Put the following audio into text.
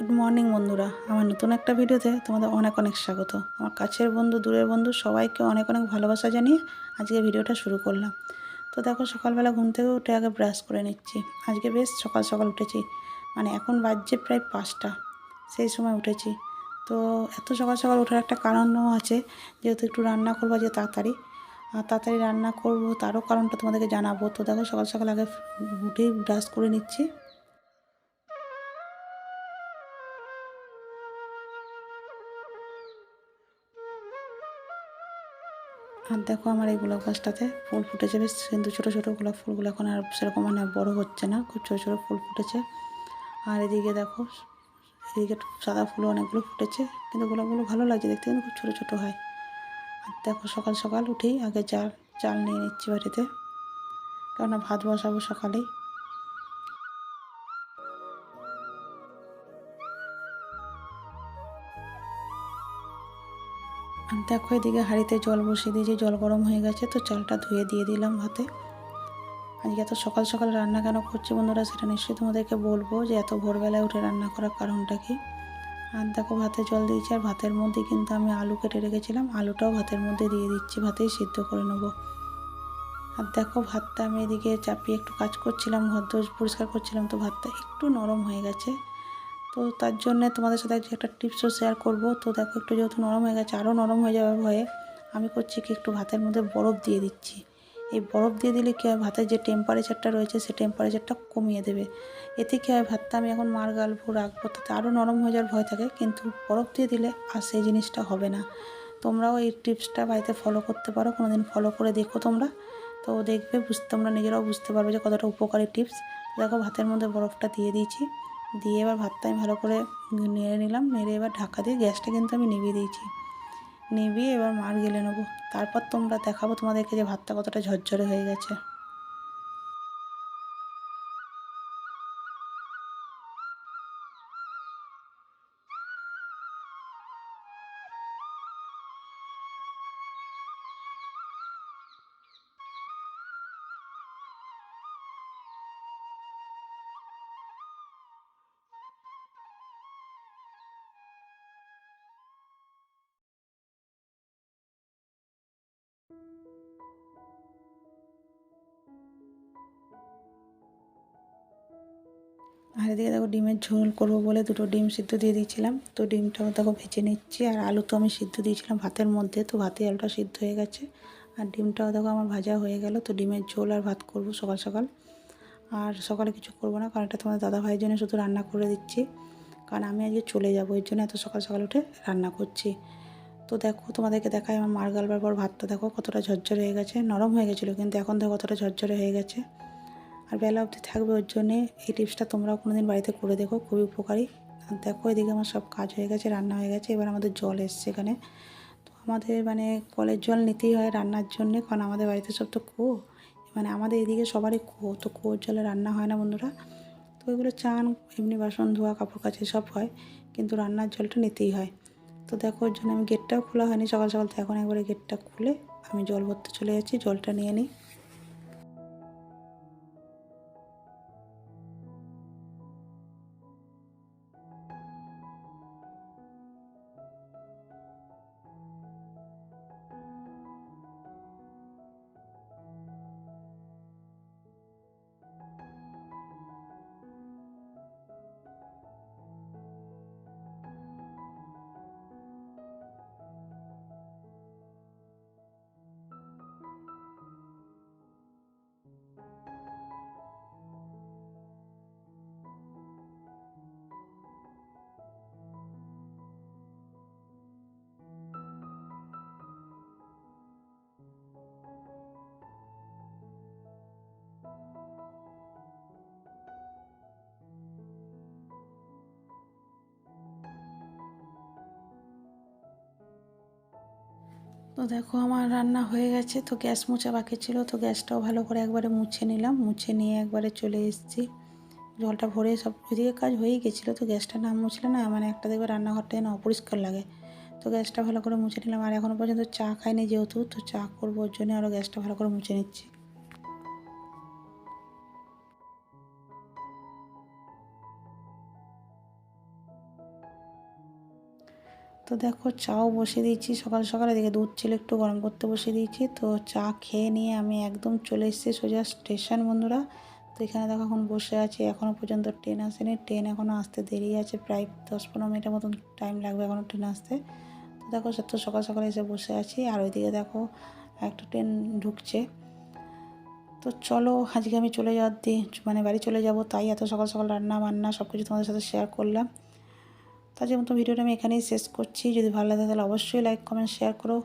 Good morning বন্ধুরা। আমার নতুন একটা ভিডিওতে তোমাদের অনেক অনেক স্বাগত। আমার কাছের বন্ধু, দূরের বন্ধু সবাইকে অনেক অনেক ভালোবাসা জানিয়ে আজকে ভিডিওটা শুরু করলাম। তো দেখো, সকালবেলা ঘুম থেকে উঠে আগে ব্রাশ করে নিচ্ছি। আজকে বেশ সকাল সকাল উঠেছি। মানে এখন বাজছে প্রায় পাঁচটা। সেই সময় উঠেছি। তো এত সকাল সকাল ওঠার একটা কারণও আছে, যেহেতু একটু রান্না করব যে তাড়াতাড়ি। আর তাড়াতাড়ি রান্না করব, তারও কারণটা তোমাদেরকে জানাব। তো দেখো, সকাল সকাল আগে উঠেই ব্রাশ করে নিচ্ছি। আর দেখো আমার এই গোলাপ গাছটাতে ফুল ফুটেছে। বেশ কিন্তু ছোটো ছোটো গোলাপ ফুলগুলো এখন আর সেরকম মানে বড় হচ্ছে না। খুব ছোটো ছোটো ফুল ফুটেছে। আর এদিকে দেখো, এদিকে সাদা ফুল অনেকগুলো ফুটেছে। কিন্তু গোলাপগুলো ভালো লাগছে দেখতে, কিন্তু খুব ছোটো ছোটো হয়। আর দেখো সকাল সকাল উঠেই আগে চাল চাল নিয়ে নিচ্ছি বাড়িতে। কেননা ভাত বসাবো সকালেই। দেখো এদিকে হাঁড়িতে জল বসিয়ে দিয়েছি, জল গরম হয়ে গেছে, তো চালটা ধুয়ে দিয়ে দিলাম ভাতে আজকে এত সকাল সকাল রান্না কেন করছি বন্ধুরা সেটা নিশ্চয়ই তোমাদেরকে বলব যে এত ভোরবেলায় উঠে রান্না করার কারণটা কি। আর দেখো ভাতে জল দিয়েছি, আর ভাতের মধ্যে কিন্তু আমি আলু কেটে রেখেছিলাম, আলুটাও ভাতের মধ্যে দিয়ে দিচ্ছি, ভাতেই সিদ্ধ করে নেব। আর দেখো ভাতটা আমি এদিকে চাপিয়ে একটু কাজ করছিলাম, ঘর পরিষ্কার করছিলাম, তো ভাতটা একটু নরম হয়ে গেছে। তো তার জন্য তোমাদের সাথে আজকে একটা টিপসও শেয়ার করব। তো দেখো একটু যেহেতু নরম হয়ে গেছে আরও নরম হয়ে যাওয়ার ভয়ে আমি করছি কি একটু ভাতের মধ্যে বরফ দিয়ে দিচ্ছি। এই বরফ দিয়ে দিলে কী হয়, ভাতের যে টেম্পারেচারটা রয়েছে সে টেম্পারেচারটা কমিয়ে দেবে। এতে কী হয়, ভাতটা আমি এখন মার গালবো, রাখব, তাতে আরও নরম হয়ে যাওয়ার ভয় থাকে, কিন্তু বরফ দিয়ে দিলে আর সেই জিনিসটা হবে না। তোমরাও এই টিপসটা বাড়িতে ফলো করতে পারো কোনো দিন ফলো করে দেখো তোমরা। তো দেখবে বুঝতে তোমরা নিজেরাও বুঝতে পারবে যে কতটা উপকারী টিপস দেখো ভাতের মধ্যে বরফটা দিয়ে দিয়েছি। দিয়ে এবার ভাতটা আমি ভালো করে নেড়ে নিলাম। নেড়ে এবার ঢাকা দিয়ে গ্যাসটা কিন্তু আমি নিভিয়ে দিয়েছি। নিভিয়ে এবার মার গেলে নেব। তারপর তোমরা দেখাবো তোমাদেরকে যে ভাতটা কতটা ঝরঝরে হয়ে গেছে। আর এদিকে দেখো ডিমের ঝোল করব বলে দুটো ডিম সিদ্ধ দিয়ে দিয়েছিলাম। তো ডিমটাও দেখো ভেজে নিচ্ছি আর আলু তো আমি সিদ্ধ দিয়েছিলাম ভাতের মধ্যে, তো ভাতে আলুটা সিদ্ধ হয়ে গেছে। আর ডিমটাও দেখো আমার ভাজা হয়ে গেল, তো ডিমের ঝোল আর ভাত করব সকাল সকাল। আর সকালে কিছু করব না, কারণ এটা তোমাদের দাদা ভাইয়ের জন্য শুধু রান্না করে দিচ্ছি। কারণ আমি আজকে চলে যাব, এর জন্য এত সকাল সকাল উঠে রান্না করছি। তো দেখো তোমাদেরকে দেখায় আমার মার গালবার পর ভাতটা, দেখো কতটা ঝরঝরে হয়ে গেছে। নরম হয়ে গেছিল কিন্তু এখন দেখো কতটা ঝরঝরে হয়ে গেছে। আর বেলা অবধি থাকবে ওর জন্যে, এই টিপসটা তোমরাও কোনো দিন বাড়িতে করে দেখো, খুবই উপকারী। আর দেখো, এদিকে আমার সব কাজ হয়ে গেছে, রান্না হয়ে গেছে, এবার আমাদের জল এসছে এখানে। তো আমাদের মানে কলের জল নিতেই হয় রান্নার জন্যে, কারণ আমাদের বাড়িতে সব তো কুয়ো মানে আমাদের এদিকে সবারই কুয়ো তো কুয়োর জলে রান্না হয় না বন্ধুরা। তো ওইগুলো চান, এমনি বাসন, ধোয়া, কাপড় কাচে সব হয়, কিন্তু রান্নার জলটা নিতেই হয়। তো দেখো, ওর জন্য আমি গেটটাও খোলা হয়নি, সকাল সকাল তো এখন একবারে গেটটা খুলে আমি জল ভরতে চলে যাচ্ছি, জলটা নিয়ে নিই। তো দেখো আমার রান্না হয়ে গেছে, তো গ্যাস মোছা বাকি ছিল, তো গ্যাসটাও ভালো করে একবারে মুছে নিলাম, মুছে নিয়ে একবারে চলে এসেছি। জলটা ভরে সব ওইদিকে কাজ হয়েই গেছিল, তো গ্যাসটা না মুছলে না মানে একটা দেখবে রান্নাঘরটা যেন অপরিষ্কার লাগে। তো গ্যাসটা ভালো করে মুছে নিলাম, আর এখনও পর্যন্ত চা খাইনি যেহেতু, তো চা করব ওর জন্য আরও গ্যাসটা ভালো করে মুছে নিচ্ছি। তো দেখো চাও বসিয়ে দিয়েছি। সকাল সকাল এদিকে দুধ চিলে একটু গরম করতে বসিয়ে দিয়েছি। তো চা খেয়ে নিয়ে আমি একদম চলে এসেছি সোজা স্টেশন বন্ধুরা। তো এখানে দেখো এখন বসে আছি এখনও পর্যন্ত ট্রেন আসেনি। ট্রেন এখনও আসতে দেরি আছে, প্রায় দশ পনেরো মিনিটের মতন টাইম লাগবে এখনও ট্রেন আসতে। তো দেখো সত্য সকাল সকাল এসে বসে আছি, আর ওইদিকে দেখো একটা ট্রেন ঢুকছে। তো চলো আজকে আমি চলে যাওয়ার দিন মানে বাড়ি চলে যাব, তাই এত সকাল সকাল রান্না বান্না সব কিছু তোমাদের সাথে শেয়ার করলাম। তো আজকের মতো ভিডিওটা আমি এখানেই শেষ করছি। যদি ভালো লাগে তাহলে অবশ্যই লাইক কমেন্ট শেয়ার করো।